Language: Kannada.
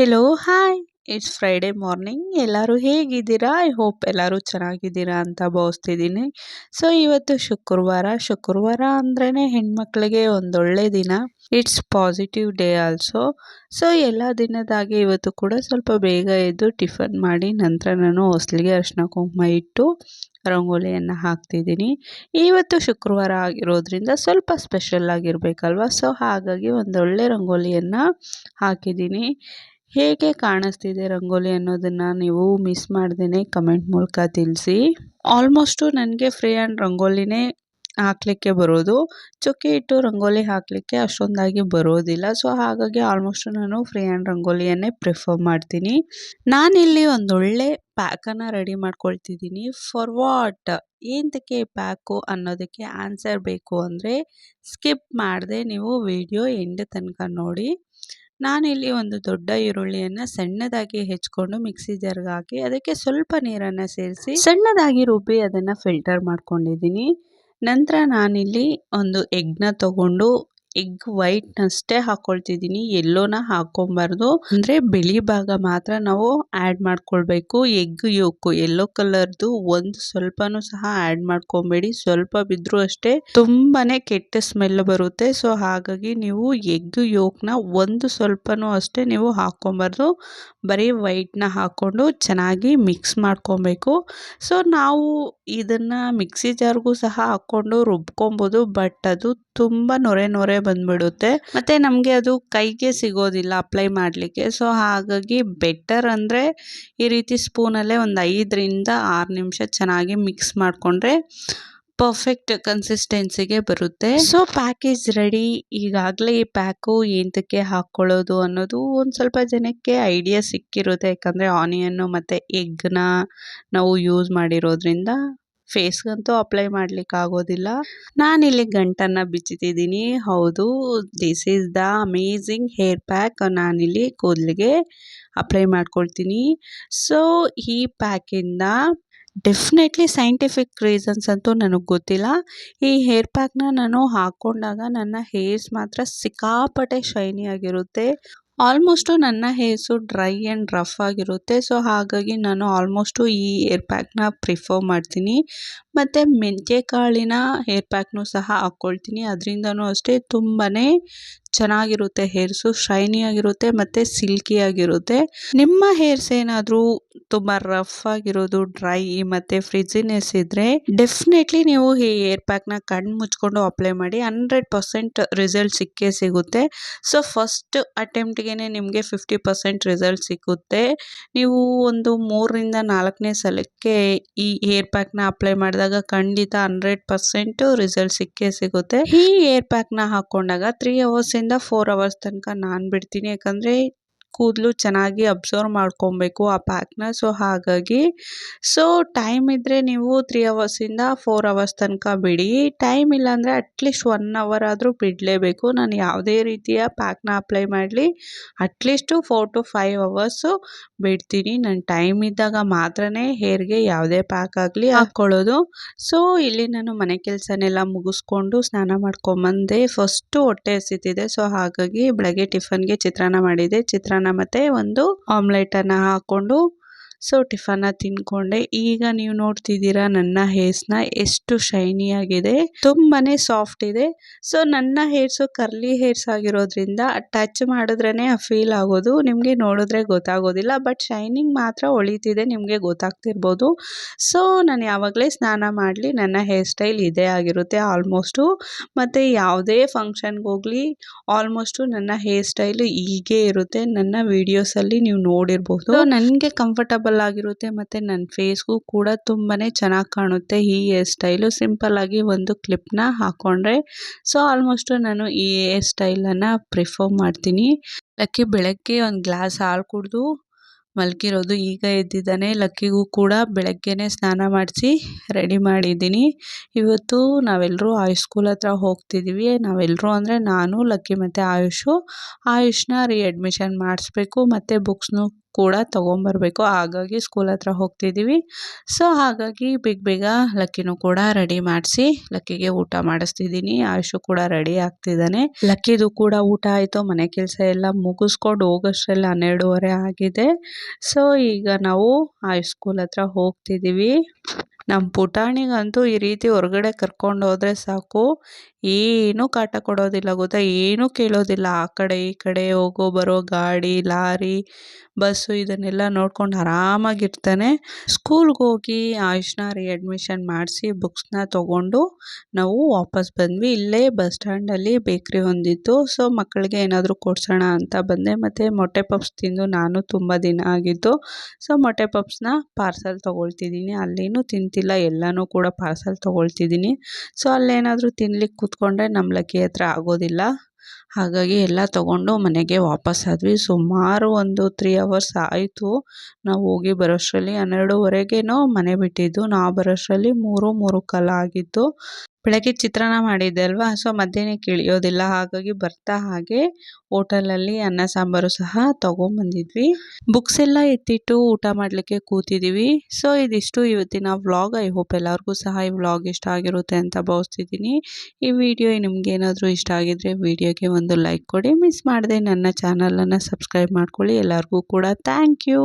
Hello hi it's Friday morning ಎಲ್ಲರೂ ಹೇಗಿದ್ದೀರಾ? ಐ ಹೋಪ್ ಎಲ್ಲರೂ ಚೆನ್ನಾಗಿದ್ದೀರಾ ಅಂತ ಭಾವಿಸ್ತಿದ್ದೀನಿ. ಸೊ ಇವತ್ತು ಶುಕ್ರವಾರ. ಶುಕ್ರವಾರ ಅಂದ್ರೇ ಹೆಣ್ಮಕ್ಳಿಗೆ ಒಂದೊಳ್ಳೆ ದಿನ. It's positive day also so ಎಲ್ಲ ದಿನದಾಗೆ ಇವತ್ತು ಕೂಡ ಸ್ವಲ್ಪ ಬೇಗ ಎದ್ದು ಟಿಫನ್ ಮಾಡಿ ನಂತರ ನಾನು ಹೊಸ್ಲಿಗೆ ಅರ್ಶಿನ ಕುಂಕುಮ ಇಟ್ಟು ರಂಗೋಲಿಯನ್ನು ಹಾಕ್ತಿದ್ದೀನಿ. ಇವತ್ತು ಶುಕ್ರವಾರ ಆಗಿರೋದ್ರಿಂದ ಸ್ವಲ್ಪ ಸ್ಪೆಷಲ್ ಆಗಿರಬೇಕಲ್ವ? ಸೊ ಹಾಗಾಗಿ ಒಂದೊಳ್ಳೆ ರಂಗೋಲಿಯನ್ನು ಹಾಕಿದ್ದೀನಿ. ಹೇಗೆ ಕಾಣಿಸ್ತಿದೆ ರಂಗೋಲಿ ಅನ್ನೋದನ್ನು ನೀವು ಮಿಸ್ ಮಾಡ್ದೇ ಕಮೆಂಟ್ ಮೂಲಕ ತಿಳಿಸಿ. ಆಲ್ಮೋಸ್ಟು ನನಗೆ ಫ್ರೀ ಆ್ಯಂಡ್ ರಂಗೋಲಿನೇ ಹಾಕ್ಲಿಕ್ಕೆ ಬರೋದು. ಚುಕ್ಕೆ ಇಟ್ಟು ರಂಗೋಲಿ ಹಾಕಲಿಕ್ಕೆ ಅಷ್ಟೊಂದಾಗಿ ಬರೋದಿಲ್ಲ. ಸೊ ಹಾಗಾಗಿ ಆಲ್ಮೋಸ್ಟ್ ನಾನು ಫ್ರೀ ಹ್ಯಾಂಡ್ ರಂಗೋಲಿಯನ್ನೇ ಪ್ರಿಫರ್ ಮಾಡ್ತೀನಿ. ನಾನಿಲ್ಲಿ ಒಂದೊಳ್ಳೆ ಪ್ಯಾಕನ್ನು ರೆಡಿ ಮಾಡ್ಕೊಳ್ತಿದ್ದೀನಿ. ಫಾರ್ ವಾಟ್ ಏನಕ್ಕೆ ಪ್ಯಾಕು ಅನ್ನೋದಕ್ಕೆ ಆನ್ಸರ್ ಬೇಕು ಅಂದರೆ ಸ್ಕಿಪ್ ಮಾಡದೆ ನೀವು ವಿಡಿಯೋ ಎಂಡ್ ತನಕ ನೋಡಿ. ನಾನಿಲ್ಲಿ ಒಂದು ದೊಡ್ಡ ಈರುಳ್ಳಿಯನ್ನು ಸಣ್ಣದಾಗಿ ಹೆಚ್ಕೊಂಡು ಮಿಕ್ಸಿ ಜಾರ್ಗೆ ಹಾಕಿ ಅದಕ್ಕೆ ಸ್ವಲ್ಪ ನೀರನ್ನು ಸೇರಿಸಿ ಸಣ್ಣದಾಗಿ ರುಬ್ಬಿ ಅದನ್ನು ಫಿಲ್ಟರ್ ಮಾಡ್ಕೊಂಡಿದ್ದೀನಿ. ನಂತರ ನಾನಿಲ್ಲಿ ಒಂದು ಎಗ್ನ ತಗೊಂಡು ಎಗ್ ವೈಟ್ನಷ್ಟೇ ಹಾಕ್ಕೊಳ್ತಿದ್ದೀನಿ ಎಲ್ಲೋನ ಹಾಕ್ಕೊಬಾರ್ದು ಅಂದರೆ ಬಿಳಿ ಭಾಗ ಮಾತ್ರ ನಾವು ಆ್ಯಡ್ ಮಾಡ್ಕೊಳ್ಬೇಕು. ಎಗ್ ಯೋಕು, ಎಲ್ಲೋ ಕಲರ್ದು ಒಂದು ಸ್ವಲ್ಪನೂ ಸಹ ಆ್ಯಡ್ ಮಾಡ್ಕೊಬೇಡಿ. ಸ್ವಲ್ಪ ಬಿದ್ದರೂ ಅಷ್ಟೇ ತುಂಬಾ ಕೆಟ್ಟ ಸ್ಮೆಲ್ ಬರುತ್ತೆ. ಸೊ, ಹಾಗಾಗಿ ನೀವು ಎಗ್ ಯೋಕ್ನ ಒಂದು ಸ್ವಲ್ಪನೂ ಅಷ್ಟೇ ನೀವು ಹಾಕ್ಕೊಬಾರ್ದು ಬರೀ ವೈಟ್ನ ಹಾಕ್ಕೊಂಡು ಚೆನ್ನಾಗಿ ಮಿಕ್ಸ್ ಮಾಡ್ಕೊಬೇಕು. ಸೊ, ನಾವು ಇದನ್ನು ಮಿಕ್ಸಿ ಜಾರ್ಗೂ ಸಹ ಹಾಕ್ಕೊಂಡು ರುಬ್ಕೊಬೋದು. ಬಟ್ ಅದು ತುಂಬ ನೊರೆ ನೊರೆ ಬಂದ್ಬಿಡುತ್ತೆ. ಮತ್ತು ನಮಗೆ ಅದು ಕೈಗೆ ಸಿಗೋದಿಲ್ಲ ಅಪ್ಲೈ ಮಾಡಲಿಕ್ಕೆ. ಸೊ ಹಾಗಾಗಿ ಬೆಟರ್ ಅಂದರೆ ಈ ರೀತಿ ಸ್ಪೂನಲ್ಲೇ ಒಂದು ಐದರಿಂದ ಆರು ನಿಮಿಷ ಚೆನ್ನಾಗಿ ಮಿಕ್ಸ್ ಮಾಡಿಕೊಂಡ್ರೆ ಪರ್ಫೆಕ್ಟ್ ಕನ್ಸಿಸ್ಟೆನ್ಸಿಗೆ ಬರುತ್ತೆ. So package ready. ಈಗಾಗಲೇ ಈ ಪ್ಯಾಕು ಎಂತಕ್ಕೆ ಹಾಕ್ಕೊಳ್ಳೋದು ಅನ್ನೋದು ಒಂದು ಸ್ವಲ್ಪ ಜನಕ್ಕೆ ಐಡಿಯಾ ಸಿಕ್ಕಿರುತ್ತೆ. ಯಾಕಂದರೆ ಆನಿಯನ್ನು ಮತ್ತು ಎಗ್ನ ನಾವು ಯೂಸ್ ಮಾಡಿರೋದ್ರಿಂದ ಫೇಸ್ಗಂತೂ ಅಪ್ಲೈ ಮಾಡ್ಲಿಕ್ಕೆ ಆಗೋದಿಲ್ಲ. ನಾನಿಲ್ಲಿ ಗಂಟನ್ನು ಬಿಚ್ಚುತ್ತಿದ್ದೀನಿ ಹೌದು this is the amazing hair pack ನಾನಿಲ್ಲಿ ಕೂದಲಿಗೆ ಅಪ್ಲೈ ಮಾಡ್ಕೊಳ್ತೀನಿ. ಸೊ ಈ ಪ್ಯಾಕಿಂದ ಡೆಫಿನೆಟ್ಲಿ ಸೈಂಟಿಫಿಕ್ ರೀಸನ್ಸ್ ಅಂತೂ ನನಗೆ ಗೊತ್ತಿಲ್ಲ. ಈ ಹೇರ್ ಪ್ಯಾಕ್ನ ನಾನು ಹಾಕ್ಕೊಂಡಾಗ ನನ್ನ ಹೇರ್ಸ್ ಮಾತ್ರ ಸಿಕ್ಕಾಪಟ್ಟೆ ಶೈನಿ ಆಗಿರುತ್ತೆ. ಆಲ್ಮೋಸ್ಟು ನನ್ನ ಹೇರ್ಸು ಡ್ರೈ ಆ್ಯಂಡ್ ರಫ್ ಆಗಿರುತ್ತೆ. ಸೊ, ಹಾಗಾಗಿ ನಾನು ಆಲ್ಮೋಸ್ಟು ಈ ಏರ್ ಪ್ಯಾಕ್ನ ಪ್ರಿಫರ್ ಮಾಡ್ತೀನಿ. ಮತ್ತು ಮೆಂತ್ಯೆ ಕಾಳಿನ ಹೇರ್ ಪ್ಯಾಕ್ನೂ ಸಹ ಹಾಕ್ಕೊಳ್ತೀನಿ. ಅದರಿಂದನೂ ಅಷ್ಟೇ ತುಂಬಾ ಚೆನ್ನಾಗಿರುತ್ತೆ ಹೇರ್ಸು ಶೈನಿ ಆಗಿರುತ್ತೆ ಮತ್ತು ಸಿಲ್ಕಿ ಆಗಿರುತ್ತೆ. ನಿಮ್ಮ ಹೇರ್ಸ್ ಏನಾದರೂ ತುಂಬ ರಫ್ ಆಗಿರೋದು ಡ್ರೈ ಮತ್ತು ಫ್ರಿಜಿನೆಸ್ ಇದ್ದರೆ ಡೆಫಿನೆಟ್ಲಿ ನೀವು ಈ ಹೇರ್ ಪ್ಯಾಕ್ನ ಕಣ್ಣು ಮುಚ್ಕೊಂಡು ಅಪ್ಲೈ ಮಾಡಿ ಹಂಡ್ರೆಡ್ ಪರ್ಸೆಂಟ್ ರಿಸಲ್ಟ್ ಸಿಕ್ಕೇ ಸಿಗುತ್ತೆ. ಸೊ ಫಸ್ಟ್ ಅಟೆಂಪ್ಟ್ಗೆ ನಿಮಗೆ ಫಿಫ್ಟಿ ಪರ್ಸೆಂಟ್ ರಿಸಲ್ಟ್ ಸಿಗುತ್ತೆ ನೀವು ಒಂದು ಮೂರರಿಂದ ನಾಲ್ಕನೇ ಸಲಕ್ಕೆ ಈ ಹೇರ್ ಪ್ಯಾಕ್ನ ಅಪ್ಲೈ ಮಾಡಿದಾಗ ಖಂಡಿತ ಹಂಡ್ರೆಡ್ ಪರ್ಸೆಂಟು ರಿಸಲ್ಟ್ ಸಿಕ್ಕೇ ಸಿಗುತ್ತೆ. ಈ ಹೇರ್ ಪ್ಯಾಕ್ನ ಹಾಕ್ಕೊಂಡಾಗ ತ್ರೀ ಅವರ್ಸಿಂದ ಫೋರ್ ಅವರ್ಸ್ ತನಕ ನಾನು ಬಿಡ್ತೀನಿ. ಯಾಕಂದರೆ ಕೂದಲು ಚೆನ್ನಾಗಿ ಅಬ್ಸರ್ವ್ ಮಾಡ್ಕೊಬೇಕು ಆ ಪ್ಯಾಕ್ನ ಸೊ ಹಾಗಾಗಿ ಸೊ ಟೈಮ್ ಇದ್ದರೆ ನೀವು ತ್ರೀ ಅವರ್ಸಿಂದ ಫೋರ್ ಅವರ್ಸ್ ತನಕ ಬಿಡಿ. ಟೈಮ್ ಇಲ್ಲಾಂದರೆ ಅಟ್ಲೀಸ್ಟ್ ಒನ್ ಅವರ್ ಆದರೂ ಬಿಡಲೇಬೇಕು. ನಾನು ಯಾವುದೇ ರೀತಿಯ ಪ್ಯಾಕ್ನ ಅಪ್ಲೈ ಮಾಡಲಿ at least four to five hours ಬಿಡ್ತೀನಿ. ನನ್ನ ಟೈಮ್ ಇದ್ದಾಗ ಮಾತ್ರನೇ ಹೇರ್ಗೆ ಯಾವುದೇ ಪ್ಯಾಕ್ ಆಗಲಿ ಹಾಕ್ಕೊಳ್ಳೋದು ಸೊ ಇಲ್ಲಿ ನಾನು ಮನೆ ಕೆಲಸನೆಲ್ಲ ಮುಗಿಸ್ಕೊಂಡು ಸ್ನಾನ ಮಾಡ್ಕೊಂಬಂದೆ ಫಸ್ಟು ಹೊಟ್ಟೆ ಹಸಿತಿದೆ. ಸೊ ಹಾಗಾಗಿ ಬೆಳಗ್ಗೆ ಟಿಫನ್ಗೆ ಚಿತ್ರಾನ್ನ ಮಾಡಿದೆ. ಚಿತ್ರಾನ್ನ ಮತ್ತು ಒಂದು ಆಮ್ಲೆಟನ್ನು ಹಾಕ್ಕೊಂಡು ಸೊ ಟಿಫನ್ನ ತಿನ್ಕೊಂಡೆ ಈಗ ನೀವು ನೋಡ್ತಿದ್ದೀರಾ ನನ್ನ ಹೇರ್ಸ್ನ ಎಷ್ಟು ಶೈನಿಯಾಗಿದೆ ತುಂಬಾ ಸಾಫ್ಟ್ ಇದೆ. ಸೊ ನನ್ನ ಹೇರ್ಸು ಕರ್ಲಿ ಹೇರ್ಸ್ ಆಗಿರೋದ್ರಿಂದ ಟಚ್ ಮಾಡಿದ್ರೇ ಫೀಲ್ ಆಗೋದು. ನಿಮಗೆ ನೋಡಿದ್ರೆ ಗೊತ್ತಾಗೋದಿಲ್ಲ. ಬಟ್ ಶೈನಿಂಗ್ ಮಾತ್ರ ಒಳಿತಿದೆ ನಿಮಗೆ ಗೊತ್ತಾಗ್ತಿರ್ಬೋದು. ಸೊ ನಾನು ಯಾವಾಗಲೇ ಸ್ನಾನ ಮಾಡಲಿ ನನ್ನ ಹೇರ್ ಸ್ಟೈಲ್ ಇದೇ ಆಗಿರುತ್ತೆ ಆಲ್ಮೋಸ್ಟು. ಮತ್ತು ಯಾವುದೇ ಫಂಕ್ಷನ್ಗೆ ಹೋಗಲಿ ಆಲ್ಮೋಸ್ಟು ನನ್ನ ಹೇರ್ ಸ್ಟೈಲು ಹೀಗೆ ಇರುತ್ತೆ. ನನ್ನ ವೀಡಿಯೋಸಲ್ಲಿ ನೀವು ನೋಡಿರ್ಬೋದು. ನನಗೆ ಕಂಫರ್ಟಬಲ್ ಆಗಿರುತ್ತೆ ಮತ್ತು ನನ್ನ ಫೇಸ್ಗೂ ಕೂಡ ತುಂಬಾ ಚೆನ್ನಾಗಿ ಕಾಣುತ್ತೆ. ಈ ಹೇರ್ ಸ್ಟೈಲು ಸಿಂಪಲ್ಲಾಗಿ ಒಂದು ಕ್ಲಿಪ್ನ ಹಾಕ್ಕೊಂಡ್ರೆ ಸೊ ಆಲ್ಮೋಸ್ಟು ನಾನು ಈ ಹೇರ್ ಸ್ಟೈಲನ್ನು ಪ್ರಿಫರ್ ಮಾಡ್ತೀನಿ. ಲಕ್ಕಿ ಬೆಳಗ್ಗೆ ಒಂದು ಗ್ಲಾಸ್ ಹಾಲು ಕುಡಿದು ಮಲಗಿರೋದು ಈಗ ಎದ್ದಿದ್ದಾನೆ. ಲಕ್ಕಿಗೂ ಕೂಡ ಬೆಳಗ್ಗೆನೇ ಸ್ನಾನ ಮಾಡಿಸಿ ರೆಡಿ ಮಾಡಿದ್ದೀನಿ. ಇವತ್ತು ನಾವೆಲ್ಲರೂ ಆಯುಷ್ ಸ್ಕೂಲ್ ಹತ್ರ ಹೋಗ್ತಿದ್ದೀವಿ ನಾವೆಲ್ಲರೂ ಅಂದರೆ ನಾನು, ಲಕ್ಕಿ ಮತ್ತು ಆಯುಷು. ಆಯುಷ್ನ ರೀ ಅಡ್ಮಿಷನ್ ಮಾಡಿಸ್ಬೇಕು. ಮತ್ತು ಬುಕ್ಸ್ನು ಕೂಡ ತೊಗೊಂಬರ್ಬೇಕು. ಹಾಗಾಗಿ ಸ್ಕೂಲ್ ಹತ್ರ ಹೋಗ್ತಿದ್ದೀವಿ ಸೊ ಹಾಗಾಗಿ ಬೇಗ ಬೇಗ ಲಕ್ಕಿನೂ ಕೂಡ ರೆಡಿ ಮಾಡಿಸಿ, ಲಕ್ಕಿಗೆ ಊಟ ಮಾಡಿಸ್ತಿದ್ದೀನಿ ಆಯುಷು ಕೂಡ ರೆಡಿ ಆಗ್ತಿದ್ದಾನೆ ಲಕ್ಕಿದು ಕೂಡ ಊಟ ಆಯಿತು. ಮನೆ ಕೆಲಸ ಎಲ್ಲ ಮುಗಿಸ್ಕೊಂಡು ಹೋಗೋಷ್ಟರಲ್ಲಿ ಹನ್ನೆರಡೂವರೆ ಆಗಿದೆ. ಸೊ ಈಗ ನಾವು ಆಯುಷ್ ಸ್ಕೂಲ್ ಹತ್ರ ಹೋಗ್ತಿದ್ದೀವಿ ನಮ್ಮ ಪುಟಾಣಿಗಂತೂ ಈ ರೀತಿ ಹೊರಗಡೆ ಕರ್ಕೊಂಡು ಹೋದರೆ ಸಾಕು. ಏನೂ ಕಾಟ ಕೊಡೋದಿಲ್ಲ ಗೊತ್ತಾ? ಏನೂ ಕೇಳೋದಿಲ್ಲ. ಆ ಕಡೆ, ಈ ಕಡೆ, ಹೋಗೋ, ಬರೋ ಗಾಡಿ, ಲಾರಿ, ಬಸ್ಸು ಇದನ್ನೆಲ್ಲ ನೋಡ್ಕೊಂಡು ಆರಾಮಾಗಿರ್ತಾನೆ. ಸ್ಕೂಲ್ಗೆ ಹೋಗಿ ಆಯುಷ್ನ ರಿಅಡ್ಮಿಷನ್ ಮಾಡಿಸಿ ಬುಕ್ಸ್ನ ತೊಗೊಂಡು ನಾವು ವಾಪಸ್ ಬಂದ್ವಿ. ಇಲ್ಲೇ ಬಸ್ ಸ್ಟ್ಯಾಂಡಲ್ಲಿ ಬೇಕ್ರಿ ಹೊಂದಿತ್ತು ಸೊ, ಮಕ್ಕಳಿಗೆ ಏನಾದರೂ ಕೊಡ್ಸೋಣ ಅಂತ ಬಂದೆ. ಮತ್ತು ಮೊಟ್ಟೆ ಪಪ್ಸ್ ತಿಂದು ನಾನು ತುಂಬ ದಿನ ಆಗಿತ್ತು ಸೊ, ಮೊಟ್ಟೆ ಪಪ್ಸ್ನ ಪಾರ್ಸಲ್ ತೊಗೊಳ್ತಿದ್ದೀನಿ. ಅಲ್ಲೇನೂ ತಿಂತಿಲ್ಲ. ಎಲ್ಲನೂ ಕೂಡ ಪಾರ್ಸಲ್ ತೊಗೊಳ್ತಿದ್ದೀನಿ. ಸೊ, ಅಲ್ಲೇನಾದರೂ ತಿನ್ಲಿಕ್ಕೆ ಕೂತ್ಕೊಂಡ್ರೆ ನಮ್ಮ ಲಕ್ಕಿ ಹತ್ರ ಆಗೋದಿಲ್ಲ. ಹಾಗಾಗಿ ಎಲ್ಲ ತಗೊಂಡು ಮನೆಗೆ ವಾಪಸ್ ಆದ್ವಿ. ಸುಮಾರು ಒಂದು ತ್ರೀ ಅವರ್ಸ್ ಆಯಿತು. ನಾವು ಹೋಗಿ ಬರೋಷ್ಟರಲ್ಲಿ ಹನ್ನೆರಡುವರೆಗೇನೋ ಮನೆ ಬಿಟ್ಟಿದ್ದು. ನಾವು ಬರೋಷ್ಟರಲ್ಲಿ ಮೂರು ಮೂರು ಕಾಲ ಆಗಿತ್ತು ಬೆಳಗ್ಗೆ ಚಿತ್ರಾನ್ನ ಮಾಡಿದ್ದೆ ಅಲ್ವಾ? ಸೊ ಮಧ್ಯಾಹ್ನಕ್ಕೆ ಇಳಿಯೋದಿಲ್ಲ ಹಾಗಾಗಿ ಬರ್ತಾ ಹಾಗೆ ಹೋಟೆಲಲ್ಲಿ ಅನ್ನ ಸಾಂಬಾರು ಸಹ ತೊಗೊಂಬಂದಿದ್ವಿ. ಬುಕ್ಸ್ ಎಲ್ಲ ಎತ್ತಿಟ್ಟು ಊಟ ಮಾಡಲಿಕ್ಕೆ ಕೂತಿದ್ದೀವಿ ಸೊ ಇದಿಷ್ಟು ಇವತ್ತಿನ ವ್ಲಾಗ್. ಐ ಹೋಪ್ ಎಲ್ಲರಿಗೂ ಸಹ ಈ ವ್ಲಾಗ್ ಇಷ್ಟ ಆಗಿರುತ್ತೆ ಅಂತ ಭಾವಿಸ್ತಿದ್ದೀನಿ. ಈ ವಿಡಿಯೋ ನಿಮ್ಗೇನಾದರೂ ಇಷ್ಟ ಆಗಿದ್ರೆ ವಿಡಿಯೋಗೆ ಒಂದು ಲೈಕ್ ಕೊಡಿ. ಮಿಸ್ ಮಾಡದೆ. ನನ್ನ ಚಾನಲನ್ನು ಸಬ್ಸ್ಕ್ರೈಬ್ ಮಾಡ್ಕೊಳ್ಳಿ. ಎಲ್ಲರಿಗೂ ಕೂಡ ಥ್ಯಾಂಕ್ ಯು